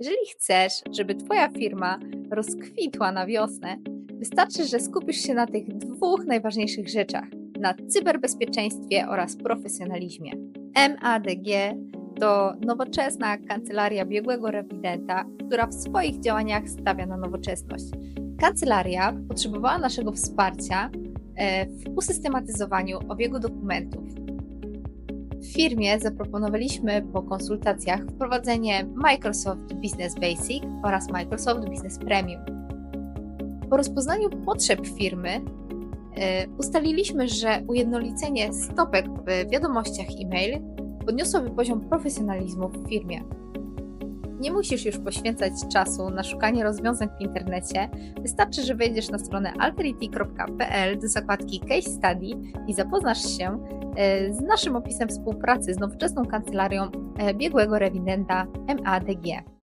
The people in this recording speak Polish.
Jeżeli chcesz, żeby Twoja firma rozkwitła na wiosnę, wystarczy, że skupisz się na tych dwóch najważniejszych rzeczach: na cyberbezpieczeństwie oraz profesjonalizmie. MADG to nowoczesna kancelaria biegłego rewidenta, która w swoich działaniach stawia na nowoczesność. Kancelaria potrzebowała naszego wsparcia e, w usystematyzowaniu obiegu dokumentów. W firmie zaproponowaliśmy po konsultacjach wprowadzenie Microsoft Business Basic oraz Microsoft Business Premium. Po rozpoznaniu potrzeb firmy e, ustaliliśmy, że ujednolicenie stopek w wiadomościach e-mail podniosłoby poziom profesjonalizmu w firmie. Nie musisz już poświęcać czasu na szukanie rozwiązań w internecie. Wystarczy, że wejdziesz na stronę alterity.pl do zakładki Case Study i zapoznasz się z naszym opisem współpracy z nowoczesną kancelarią e, biegłego rewidenta MADG.